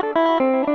ส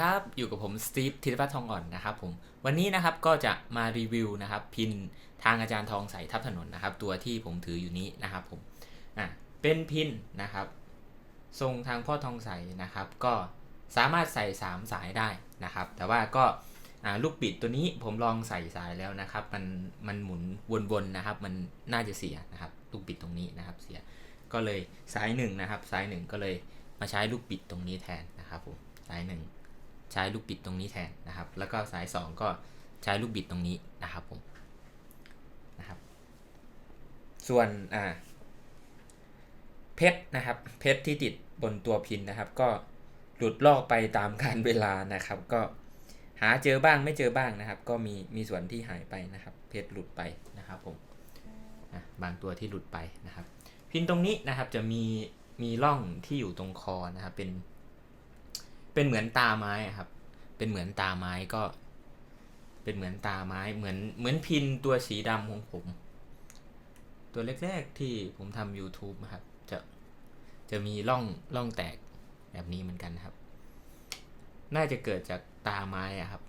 ครับ อยู่กับผมสตีฟธิรพัฒน์ทองอ่อนนะครับผมวันนี้นะครับก็จะมารีวิวนะครับพินทางอาจารย์ทองใสทับถนนนะครับ ตัวที่ผมถืออยู่นี้นะครับผมอะเป็นพินนะครับ ทรงทางพ่อทองใสนะครับ ก็สามารถใส่ 3 สายได้นะครับ แต่ว่าก็อ่าลูกบิดตัวนี้ผมลองใส่สายแล้วนะครับ มันมันหมุนวนๆนะครับ มันน่าจะเสียนะครับ ลูกบิดตรงนี้นะครับเสียก็เลยสายหนึ่งนะครับสายหนึ่งก็เลยมาใช้ลูกบิดตรงนี้แทนนะครับผมสายหนึ่ง ใช้ลูกบิดตรงนี้แทนนะครับ แล้วก็สาย 2 ก็ใช้ลูกบิดตรงนี้นะครับผมนะครับ ส่วนอ่าเพชรนะครับ เพชรที่ติดบนตัวพินนะครับ ก็หลุดลอกไปตามการเวลานะครับ ก็หาเจอบ้างไม่เจอบ้างนะครับ ก็มีมีส่วนที่หายไปนะครับ เพชรหลุดไปนะครับผมนะบางตัวที่หลุดไปนะครับ พินตรงนี้นะครับจะมีมีร่องที่อยู่ตรงคอนะครับ เป็น เป็นเหมือนตาไม้ครับ เป็นเหมือนตาไม้ก็ เป็นเหมือนตาไม้ เหมือนเหมือนพินตัวสีดำของผม ตัวแรกๆที่ผมทำ YouTube นะครับ จะจะมีร่องร่องแตกแบบนี้เหมือนกันครับ น่าจะเกิดจากตาไม้อะครับ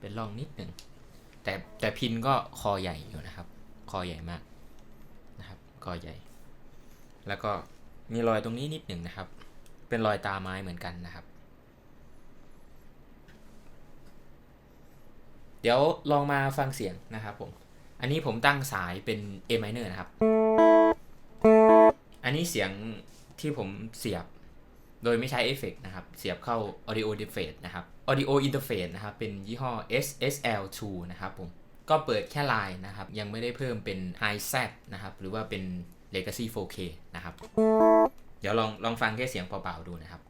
เป็นร่องนิดหนึ่ง แต่แต่พินก็คอใหญ่อยู่นะครับ คอใหญ่มากนะครับ คอใหญ่ แล้วก็มีรอยตรงนี้นิดหนึ่งนะครับ เป็นรอยตาไม้เหมือนกันนะครับ เดี๋ยวลองมาฟังเสียงนะครับผม อันนี้ผมตั้งสายเป็น A minor นะครับ อันนี้เสียงที่ผมเสียบ โดยไม่ใช้เอฟเฟกต์นะครับ เสียบเข้า audio interface นะครับ audio interface นะครับ เป็นยี่ห้อ SSL2 นะครับผม ก็เปิดแค่ไลน์นะครับ ยังไม่ได้เพิ่มเป็น High Z นะครับ หรือว่าเป็น Legacy 4K นะครับ เดี๋ยวลองลองฟังแค่เสียงเปล่าๆดูนะครับ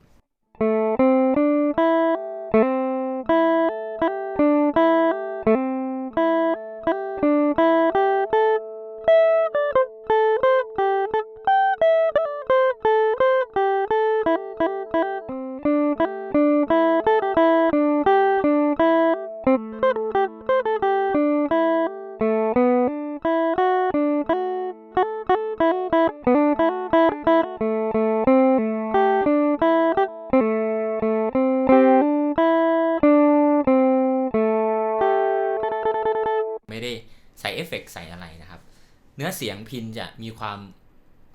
ฟเฟกใส่อะไรนะครับ เนื้อเสียงพินจะมีความ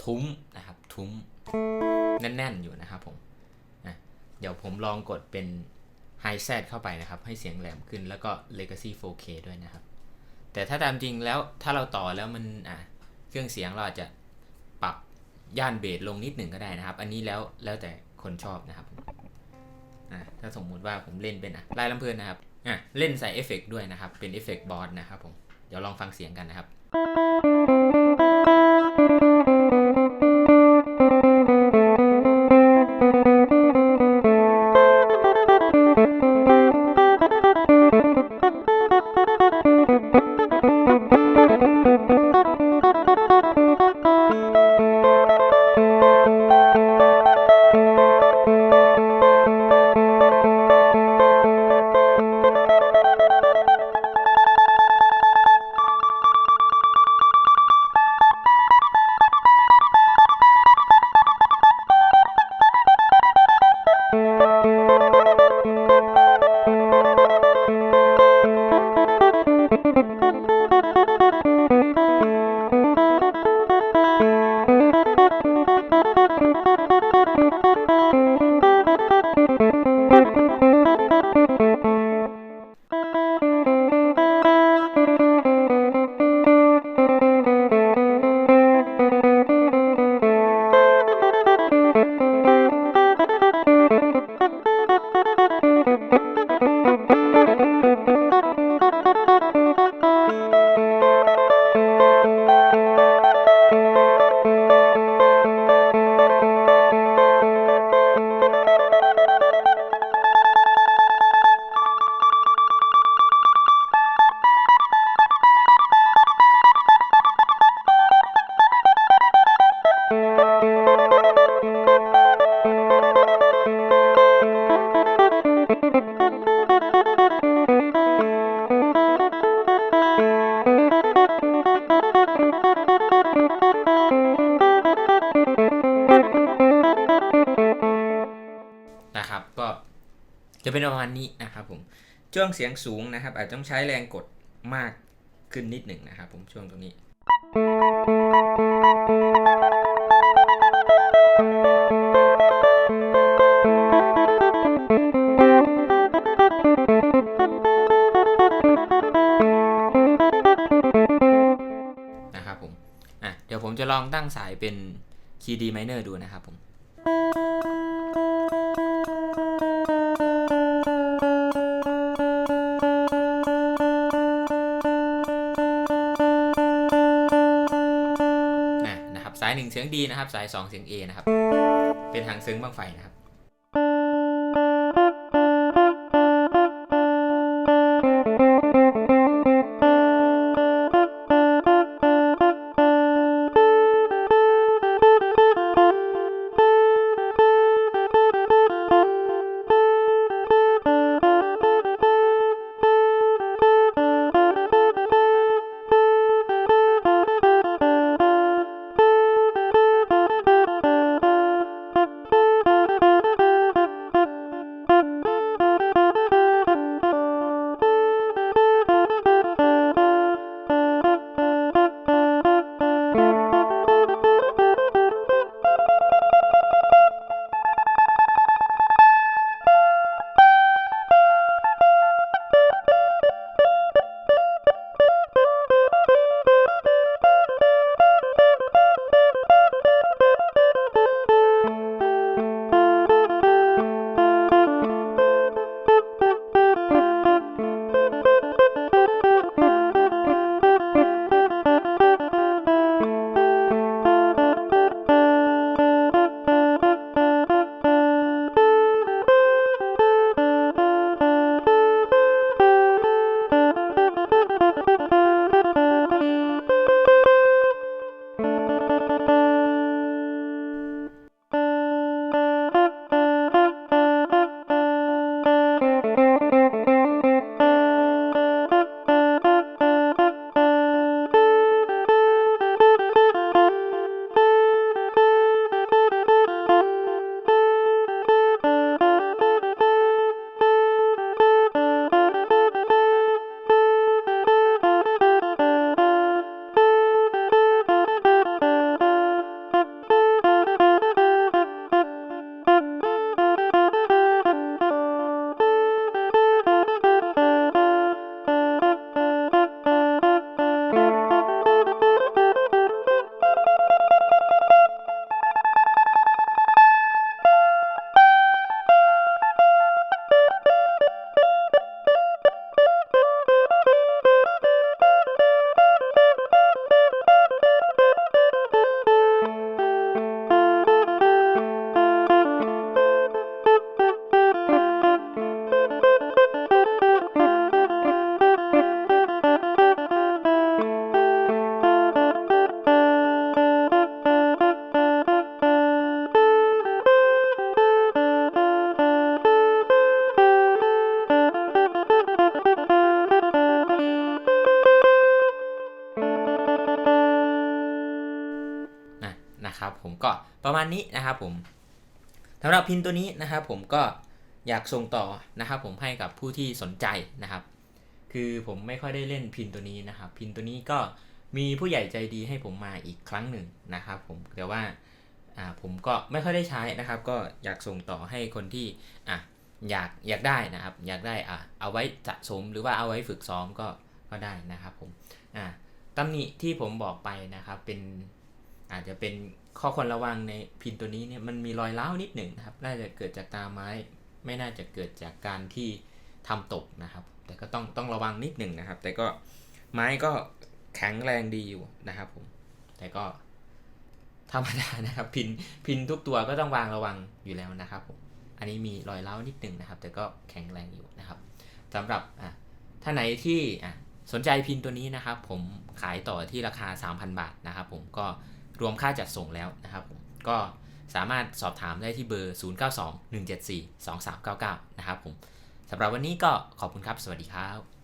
ทุ้มนะครับ ทุ้มแน่นๆอยู่นะครับผมนะเดี๋ยวผมลองกดเป็น High Z เข้าไปนะครับ ให้เสียงแหลมขึ้นแล้วก็ Legacy 4K ด้วยนะครับ แต่ถ้าตามจริงแล้วถ้าเราต่อแล้วมันอะเครื่องเสียงเราอาจจะปรับย่านเบสลงนิดหนึ่งก็ได้นะครับ อันนี้แล้วแล้วแต่คนชอบนะครับอะถ้าสมมุติว่าผมเล่นเป็นอะลายลำเพลินนะครับอะเล่นใส่เอฟเฟกต์ด้วยนะครับ เป็นเอฟเฟกต์บอร์ดนะครับผม เดี๋ยวลองฟังเสียงกันนะครับ จะเป็นประมาณนี้นะครับผมช่วงเสียงสูงนะครับ อาจจะต้องใช้แรงกดมากขึ้นนิดหนึ่งนะครับผมช่วงตรงนี้นะครับผมอะเดี๋ยวผมจะลองตั้งสายเป็นคีย์ D minor ดูนะครับผม เสียงดีนะครับ สายสองเสียง A นะครับ เป็นทางซึ้งบ้างไฟนะครับ ประมาณนี้นะครับผมสำหรับพินตัวนี้นะครับผมก็อยากส่งต่อนะครับผมให้กับผู้ที่สนใจนะครับ คือผมไม่ค่อยได้เล่นพินตัวนี้นะครับ พินตัวนี้ก็มีผู้ใหญ่ใจดีให้ผมมาอีกครั้งหนึ่งนะครับผมแต่ว่าอ่าผมก็ไม่ค่อยได้ใช้นะครับ ก็อยากส่งต่อให้คนที่อะอยากอยากได้นะครับ อยากได้อะเอาไว้สะสมหรือว่าเอาไว้ฝึกซ้อมก็ก็ได้นะครับผมอ่าตำหนิที่ผมบอกไปนะครับเป็น อาจจะเป็นข้อควรระวังในพินตัวนี้เนี่ยมันมีรอยร้าวนิดหนึ่งนะครับ น่าจะเกิดจากตาไม้ ไม่น่าจะเกิดจากการที่ทำตกนะครับ แต่ก็ต้องต้องระวังนิดหนึ่งนะครับ แต่ก็ไม้ก็แข็งแรงดีอยู่นะครับผม แต่ก็ธรรมดานะครับ พินพินทุกตัวก็ต้องวางระวังอยู่แล้วนะครับผม อันนี้มีรอยร้านิดหนึ่งนะครับ แต่ก็แข็งแรงอยู่นะครับสำหรับอะถ้าไหนที่อะสนใจพินตัวนี้นะครับ ผมขายต่อที่ราคา 3,000 บาทนะครับ ผมก็ รวมค่าจัดส่งแล้วนะครับผมก็สามารถสอบถามได้ที่เบอร์ 0921742399 นะครับผมสำหรับวันนี้ก็ขอบคุณครับ สวัสดีครับ